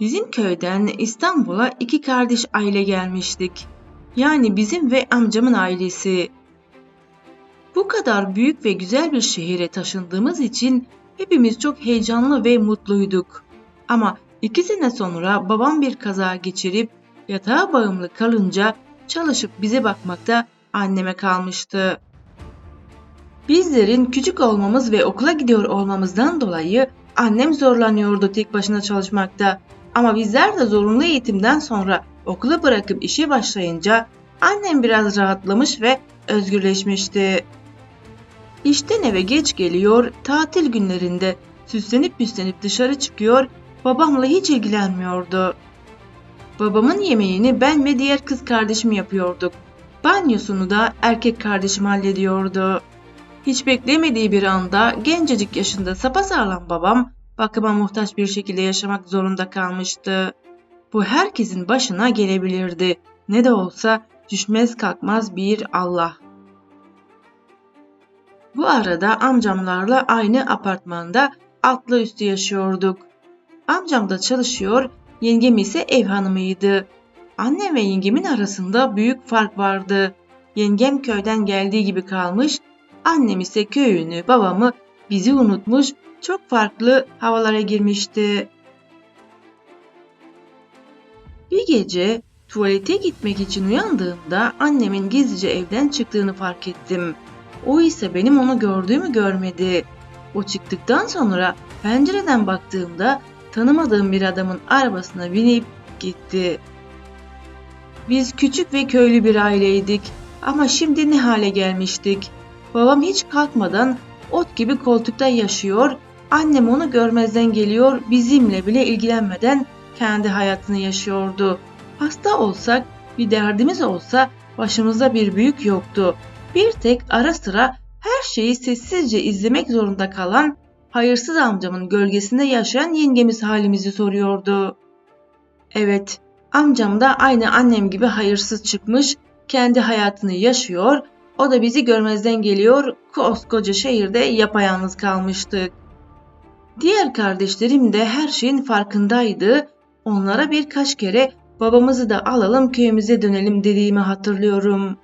Bizim köyden İstanbul'a iki kardeş aile gelmiştik. Yani bizim ve amcamın ailesi. Bu kadar büyük ve güzel bir şehire taşındığımız için hepimiz çok heyecanlı ve mutluyduk. Ama iki sene sonra babam bir kaza geçirip yatağa bağımlı kalınca çalışıp bize bakmakta anneme kalmıştı. Bizlerin küçük olmamız ve okula gidiyor olmamızdan dolayı annem zorlanıyordu tek başına çalışmakta. Ama bizler de zorunlu eğitimden sonra okulu bırakıp işe başlayınca annem biraz rahatlamış ve özgürleşmişti. İşten eve geç geliyor, tatil günlerinde süslenip püslenip dışarı çıkıyor, babamla hiç ilgilenmiyordu. Babamın yemeğini ben ve diğer kız kardeşim yapıyorduk. Banyosunu da erkek kardeşim hallediyordu. Hiç beklemediği bir anda gencecik yaşında sapasağlam babam bakıma muhtaç bir şekilde yaşamak zorunda kalmıştı. Bu herkesin başına gelebilirdi. Ne de olsa düşmez kalkmaz bir Allah. Bu arada amcamlarla aynı apartmanda altlı üstü yaşıyorduk. Amcam da çalışıyor, yengem ise ev hanımıydı. Annem ve yengemin arasında büyük fark vardı. Yengem köyden geldiği gibi kalmış, annem ise köyünü, babamı, bizi unutmuş, çok farklı havalara girmişti. Bir gece tuvalete gitmek için uyandığımda annemin gizlice evden çıktığını fark ettim. O ise benim onu gördüğümü görmedi. O çıktıktan sonra pencereden baktığımda tanımadığım bir adamın arabasına binip gitti. Biz küçük ve köylü bir aileydik ama şimdi ne hale gelmiştik. Babam hiç kalkmadan ot gibi koltukta yaşıyor, annem onu görmezden geliyor, bizimle bile ilgilenmeden kendi hayatını yaşıyordu. Hasta olsak, bir derdimiz olsa başımızda bir büyük yoktu. Bir tek ara sıra her şeyi sessizce izlemek zorunda kalan hayırsız amcamın gölgesinde yaşayan yengemiz halimizi soruyordu. Evet, amcam da aynı annem gibi hayırsız çıkmış, kendi hayatını yaşıyor, o da bizi görmezden geliyor, koskoca şehirde yapayalnız kalmıştık. Diğer kardeşlerim de her şeyin farkındaydı. Onlara birkaç kere babamızı da alalım köyümüze dönelim dediğimi hatırlıyorum.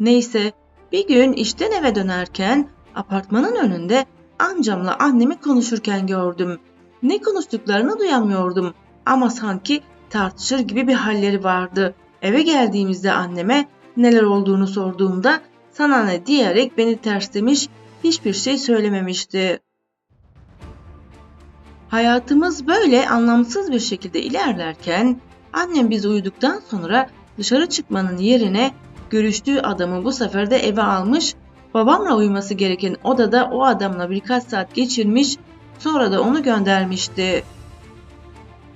Neyse bir gün işten eve dönerken apartmanın önünde amcamla annemi konuşurken gördüm. Ne konuştuklarını duyamıyordum ama sanki tartışır gibi bir halleri vardı. Eve geldiğimizde anneme neler olduğunu sorduğumda sana ne diyerek beni terslemiş hiçbir şey söylememişti. Hayatımız böyle anlamsız bir şekilde ilerlerken annem biz uyuduktan sonra dışarı çıkmanın yerine görüştüğü adamı bu sefer de eve almış, babamla uyuması gereken odada o adamla birkaç saat geçirmiş, sonra da onu göndermişti.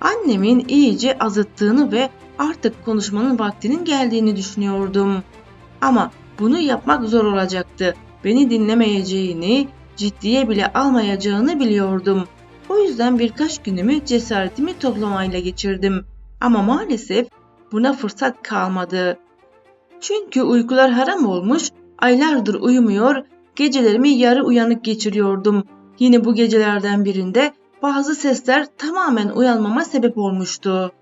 Annemin iyice azıttığını ve artık konuşmanın vaktinin geldiğini düşünüyordum. Ama bunu yapmak zor olacaktı. Beni dinlemeyeceğini, ciddiye bile almayacağını biliyordum. O yüzden birkaç günümü cesaretimi toplamayla geçirdim. Ama maalesef buna fırsat kalmadı. Çünkü uykular haram olmuş, aylardır uyumuyor, gecelerimi yarı uyanık geçiriyordum. Yine bu gecelerden birinde bazı sesler tamamen uyanmama sebep olmuştu.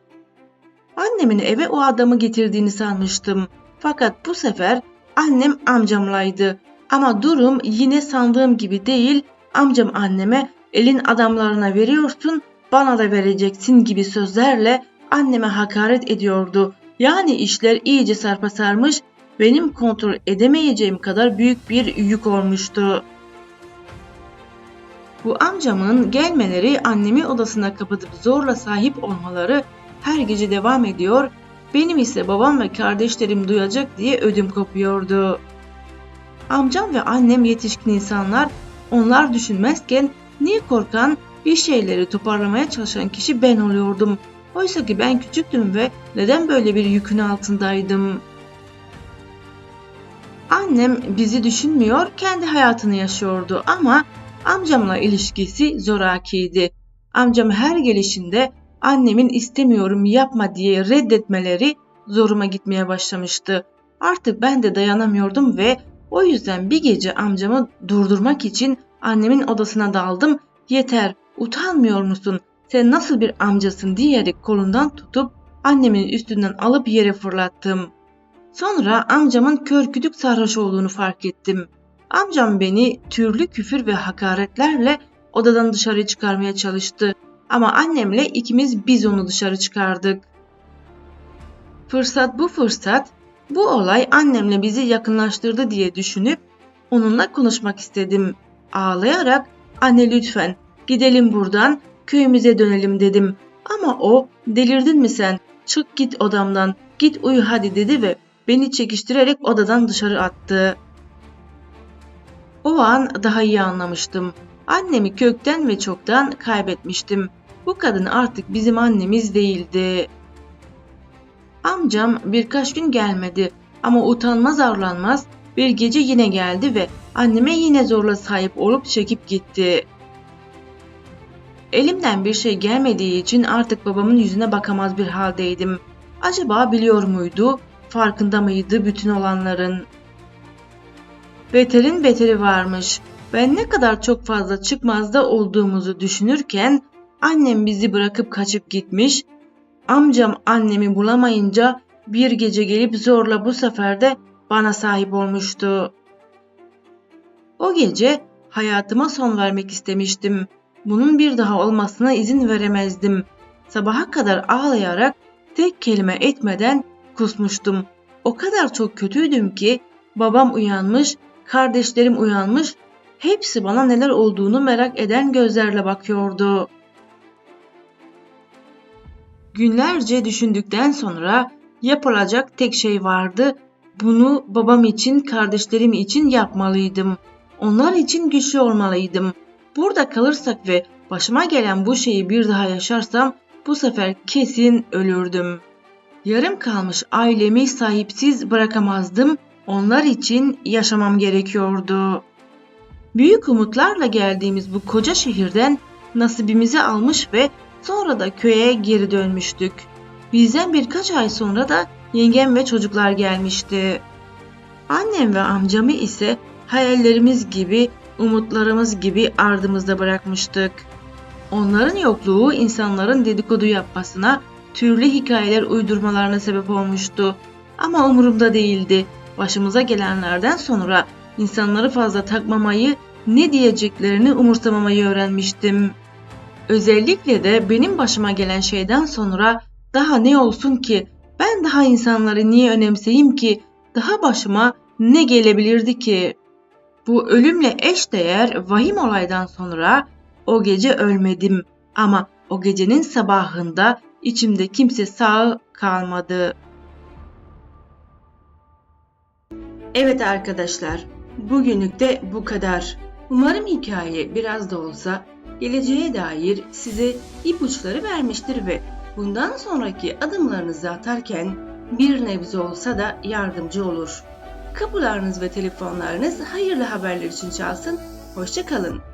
Annemin eve o adamı getirdiğini sanmıştım. Fakat bu sefer annem amcamlaydı. Ama durum yine sandığım gibi değil. Amcam anneme elin adamlarına veriyorsun, bana da vereceksin gibi sözlerle anneme hakaret ediyordu. Yani işler iyice sarpa sarmış, benim kontrol edemeyeceğim kadar büyük bir yük olmuştu. Bu amcamın gelmeleri annemi odasına kapatıp zorla sahip olmaları her gece devam ediyor, benim ise babam ve kardeşlerim duyacak diye ödüm kopuyordu. Amcam ve annem yetişkin insanlar, onlar düşünmezken niye korkan, bir şeyleri toparlamaya çalışan kişi ben oluyordum. Oysa ki ben küçüktüm ve neden böyle bir yükün altındaydım? Annem bizi düşünmüyor, kendi hayatını yaşıyordu ama amcamla ilişkisi zorakiydi. Amcam her gelişinde annemin istemiyorum yapma diye reddetmeleri zoruma gitmeye başlamıştı. Artık ben de dayanamıyordum ve o yüzden bir gece amcamı durdurmak için annemin odasına daldım. Yeter, utanmıyor musun? Sen nasıl bir amcasın diyerek kolundan tutup annemin üstünden alıp yere fırlattım. Sonra amcamın kör kütük sarhoş olduğunu fark ettim. Amcam beni türlü küfür ve hakaretlerle odadan dışarı çıkarmaya çalıştı. Ama annemle ikimiz biz onu dışarı çıkardık. Fırsat bu fırsat, bu olay annemle bizi yakınlaştırdı diye düşünüp onunla konuşmak istedim. Ağlayarak anne lütfen gidelim buradan köyümüze dönelim dedim. Ama o delirdin mi sen çık git odamdan git uyu hadi dedi ve beni çekiştirerek odadan dışarı attı. O an daha iyi anlamıştım. Annemi kökten ve çoktan kaybetmiştim. Bu kadın artık bizim annemiz değildi. Amcam birkaç gün gelmedi ama utanmaz arlanmaz bir gece yine geldi ve anneme yine zorla sahip olup çekip gitti. Elimden bir şey gelmediği için artık babamın yüzüne bakamaz bir haldeydim. Acaba biliyor muydu, farkında mıydı bütün olanların? Beterin beteri varmış. Ben ne kadar çok fazla çıkmazda olduğumuzu düşünürken annem bizi bırakıp kaçıp gitmiş. Amcam annemi bulamayınca bir gece gelip zorla bu sefer de bana sahip olmuştu. O gece hayatıma son vermek istemiştim. Bunun bir daha olmasına izin veremezdim. Sabaha kadar ağlayarak tek kelime etmeden kusmuştum. O kadar çok kötüydüm ki babam uyanmış, kardeşlerim uyanmış, hepsi bana neler olduğunu merak eden gözlerle bakıyordu. Günlerce düşündükten sonra yapılacak tek şey vardı. Bunu babam için, kardeşlerim için yapmalıydım. Onlar için güçlü olmalıydım. Burada kalırsak ve başıma gelen bu şeyi bir daha yaşarsam bu sefer kesin ölürdüm. Yarım kalmış ailemi sahipsiz bırakamazdım. Onlar için yaşamam gerekiyordu. Büyük umutlarla geldiğimiz bu koca şehirden nasibimizi almış ve sonra da köye geri dönmüştük. Bizden birkaç ay sonra da yengem ve çocuklar gelmişti. Annem ve amcamı ise hayallerimiz gibi, umutlarımız gibi ardımızda bırakmıştık. Onların yokluğu insanların dedikodu yapmasına, türlü hikayeler uydurmalarına sebep olmuştu. Ama umurumda değildi. Başımıza gelenlerden sonra insanları fazla takmamayı, ne diyeceklerini umursamamayı öğrenmiştim. Özellikle de benim başıma gelen şeyden sonra daha ne olsun ki ben daha insanları niye önemseyim ki daha başıma ne gelebilirdi ki? Bu ölümle eş değer vahim olaydan sonra o gece ölmedim ama o gecenin sabahında içimde kimse sağ kalmadı. Evet arkadaşlar, bugünlük de bu kadar. Umarım hikaye biraz da olsa geleceğe dair size ipuçları vermiştir ve bundan sonraki adımlarınızı atarken bir nebze olsa da yardımcı olur. Kapılarınız ve telefonlarınız hayırlı haberler için çalsın. Hoşçakalın.